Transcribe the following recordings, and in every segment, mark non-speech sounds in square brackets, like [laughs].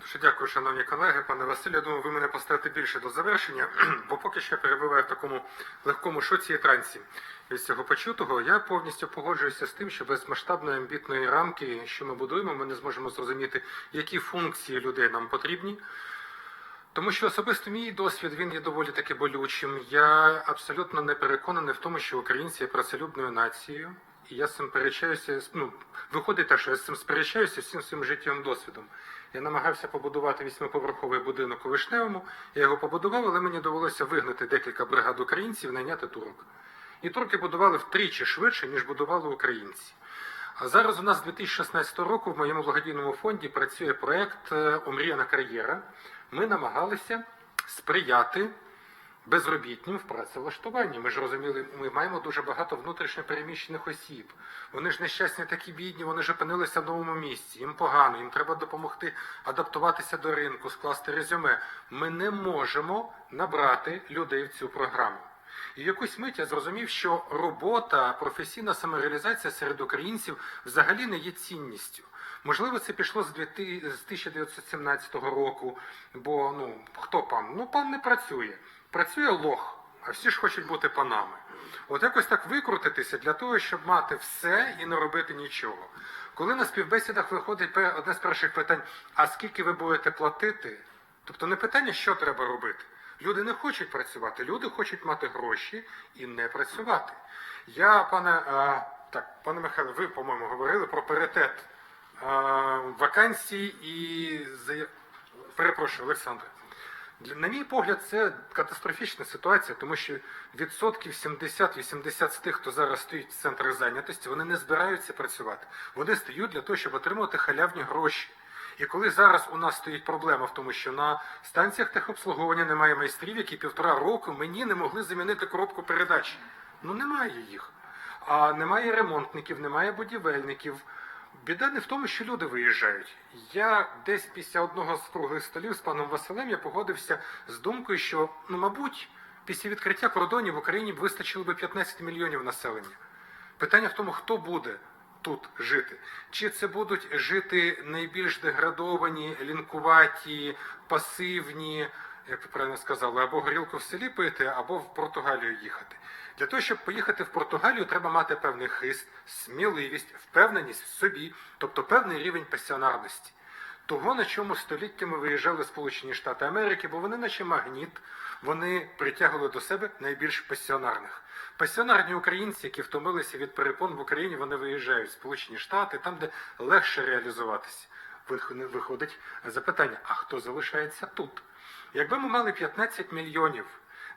Дуже дякую, шановні колеги. Пане Василю, я думаю, ви мене поставите більше до завершення, [clears throat] бо поки що я перебуваю в такому легкому шоці і трансі від цього почутого. Я повністю погоджуюся з тим, що без масштабної амбітної рамки, що ми будуємо, ми не зможемо зрозуміти, які функції людей нам потрібні. Тому що особисто мій досвід він є доволі таки болючим. Я абсолютно не переконаний в тому, що українці є працелюбною нацією. І я з цим перечаюся. Ну, виходить так, що я з цим сперечаюся всім своїм життєвим досвідом. Я намагався побудувати вісьмиповерховий будинок у Вишневому. Я його побудував, але мені довелося вигнати декілька бригад українців, найняти турок. І турки будували втричі швидше, ніж будували українці. А зараз у нас з 2016 року в моєму благодійному фонді працює проект е, Омріяна кар'єра. Ми намагалися сприяти безробітнім в працевлаштуванні. Ми ж розуміли, ми маємо дуже багато внутрішньо переміщених осіб. Вони ж нещасні, такі бідні, вони ж опинилися в новому місці. Їм погано, їм треба допомогти адаптуватися до ринку, скласти резюме. Ми не можемо набрати людей в цю програму. І якусь мить я зрозумів, що робота, професійна самореалізація серед українців взагалі не є цінністю. Можливо, це пішло з 2000 з 1917 року, бо ну хто пан? Ну пан не працює. Працює лох, а всі ж хочуть бути панами. От якось так викрутитися для того, щоб мати все і не робити нічого. Коли на співбесідах виходить одне з перших питань: а скільки ви будете платити? Тобто не питання, що треба робити. Люди не хочуть працювати, люди хочуть мати гроші і не працювати. Я, пане, а, так, пане Михайло, ви, по-моєму, говорили про паритет а, вакансій і перепрошую, Олександре. На мій погляд, це катастрофічна ситуація, тому що відсотків 70-80 з тих, хто зараз стоїть в центрах зайнятості, вони не збираються працювати. Вони стають для того, щоб отримувати халявні гроші. І коли зараз у нас стоїть проблема в тому, що на станціях техобслуговування немає майстрів, які півтора року мені не могли замінити коробку передач. Ну немає їх. А немає ремонтників, немає будівельників. Біда не в тому, що люди виїжджають. Я десь після одного з круглих столів з паном Василем я погодився з думкою, що, ну, мабуть, після відкриття кордонів в Україні б вистачило би 15 мільйонів населення. Питання в тому, хто буде тут жити. Чи це будуть жити найбільш деградовані, лінкуваті, пасивні, як ви правильно сказали, або горілку в селі пити, або в Португалію їхати. Для того, щоб поїхати в Португалію, треба мати певний хист, сміливість, впевненість в собі, тобто певний рівень пасіонарності. Того, на чому століттями виїжджали Сполучені Штати Америки, бо вони, наче магніт, вони притягували до себе найбільш пасіонарних. Пасіонарні українці, які втомилися від перепон в Україні, вони виїжджають в Сполучені Штати, там, де легше реалізуватися. Вих- Виходить запитання: а хто залишається тут? Якби ми мали 15 мільйонів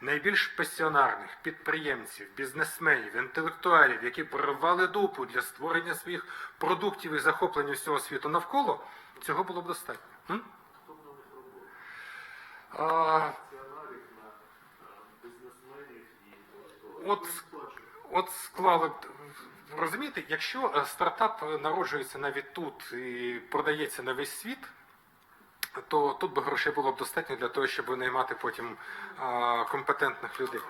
найбільш пасіонарних підприємців, бізнесменів, інтелектуалів, які прорвали дупу для створення своїх продуктів і захоплення всього світу навколо, цього було б достатньо. М? А, от, от склали б. Розумієте, якщо е, стартап народжується навіть тут і продається на весь світ, то тут би грошей було б достатньо для того, щоб наймати потім а, компетентних людей.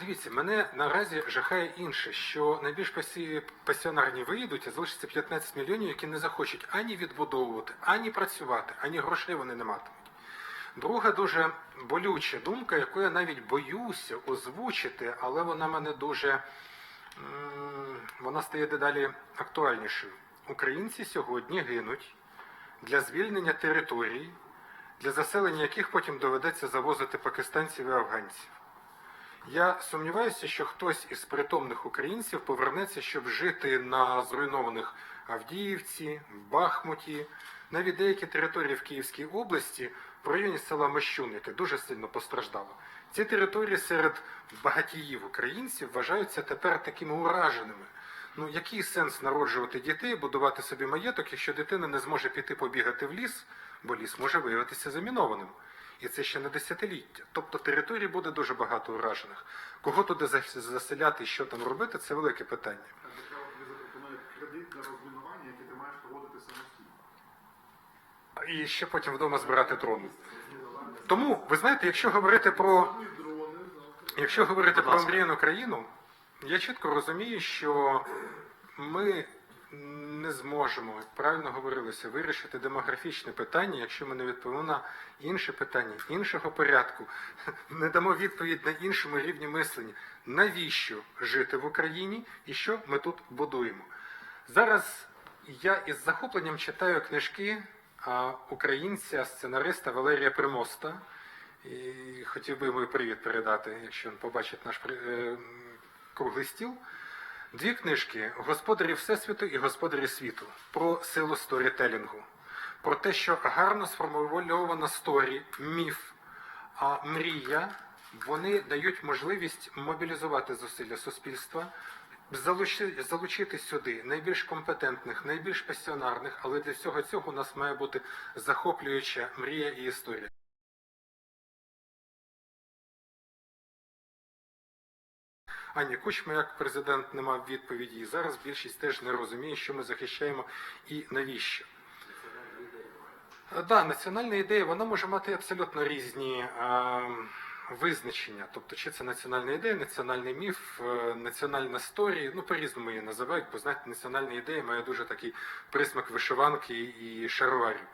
Дивіться, мене наразі жахає інше, що найбільш пасі- пасіонарні виїдуть, а залишиться 15 мільйонів, які не захочуть ані відбудовувати, ані працювати, ані грошей вони не матимуть. Друга дуже болюча думка, яку я навіть боюся озвучити, але вона мене дуже вона стає дедалі актуальнішою. Українці сьогодні гинуть для звільнення територій, для заселення яких потім доведеться завозити пакистанців і афганців. Я сумніваюся, що хтось із притомних українців повернеться, щоб жити на зруйнованих Авдіївці, в Бахмуті, навіть деякі території в Київській області в районі села Мощун, яке дуже сильно постраждало. Ці території серед багатіїв українців вважаються тепер такими ураженими. Ну, який сенс народжувати дітей, будувати собі маєток, якщо дитина не зможе піти побігати в ліс, бо ліс може виявитися замінованим. І це ще не десятиліття. Тобто територій буде дуже багато уражених. Кого туди заселяти і що там робити, це велике питання. А тобі запропонує кредит для І ще потім вдома збирати дрони. Тому, ви знаєте, якщо говорити про. Якщо говорити про мріяну країну, я чітко розумію, що ми не зможемо, як правильно говорилося, вирішити демографічне питання, якщо ми не відповімо на інше питання, іншого порядку, [laughs] не дамо відповідь на іншому рівні мислення. Навіщо жити в Україні і що ми тут будуємо? Зараз я із захопленням читаю книжки українця, сценариста Валерія Примоста. І хотів би йому і привіт передати, якщо він побачить наш е, круглий стіл. Дві книжки Господарі Всесвіту і Господарі світу про силу сторітелінгу, про те, що гарно сформульована сторі, міф, а мрія, вони дають можливість мобілізувати зусилля суспільства, залучити сюди найбільш компетентних, найбільш пасіонарних, але для всього цього у нас має бути захоплююча мрія і історія. Ані Кучма, як президент, не мав відповіді, і зараз більшість теж не розуміє, що ми захищаємо і навіщо. Так, да, національна ідея вона може мати абсолютно різні е, визначення. Тобто, чи це національна ідея, національний міф, е, національна сторія, ну по-різному її називають, бо знаєте, національна ідея має дуже такий присмак вишиванки і шароварів.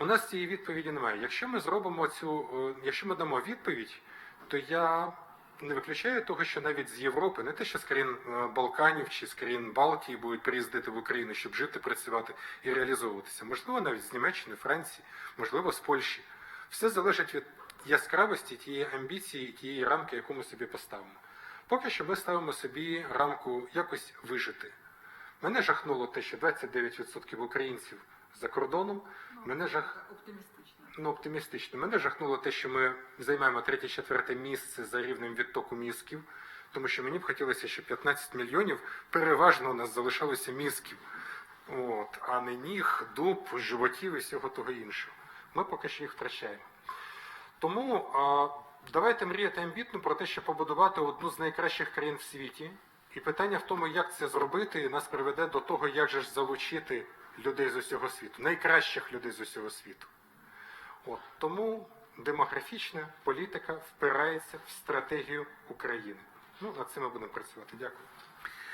У нас цієї відповіді немає. Якщо ми зробимо цю, е, якщо ми дамо відповідь, то я не виключаю того, що навіть з Європи, не те, що з країн е, Балканів чи з країн Балтії будуть приїздити в Україну, щоб жити, працювати і реалізовуватися. Можливо, навіть з Німеччини, Франції, можливо, з Польщі. Все залежить від яскравості тієї амбіції тієї рамки, яку ми собі поставимо. Поки що ми ставимо собі рамку якось вижити. Мене жахнуло те, що 29% українців за кордоном. Мене жах Оптимістично. ну, оптимістично. Мене жахнуло те, що ми займаємо третє-четверте місце за рівнем відтоку мізків, тому що мені б хотілося, щоб 15 мільйонів переважно у нас залишалося мізків, От, а не ніг, дуб, животів і всього того іншого. Ми поки що їх втрачаємо. Тому а, давайте мріяти амбітно про те, щоб побудувати одну з найкращих країн в світі. І питання в тому, як це зробити, нас приведе до того, як же ж залучити людей з усього світу, найкращих людей з усього світу. От тому демографічна політика впирається в стратегію України. Ну, над цим ми будемо працювати. Дякую.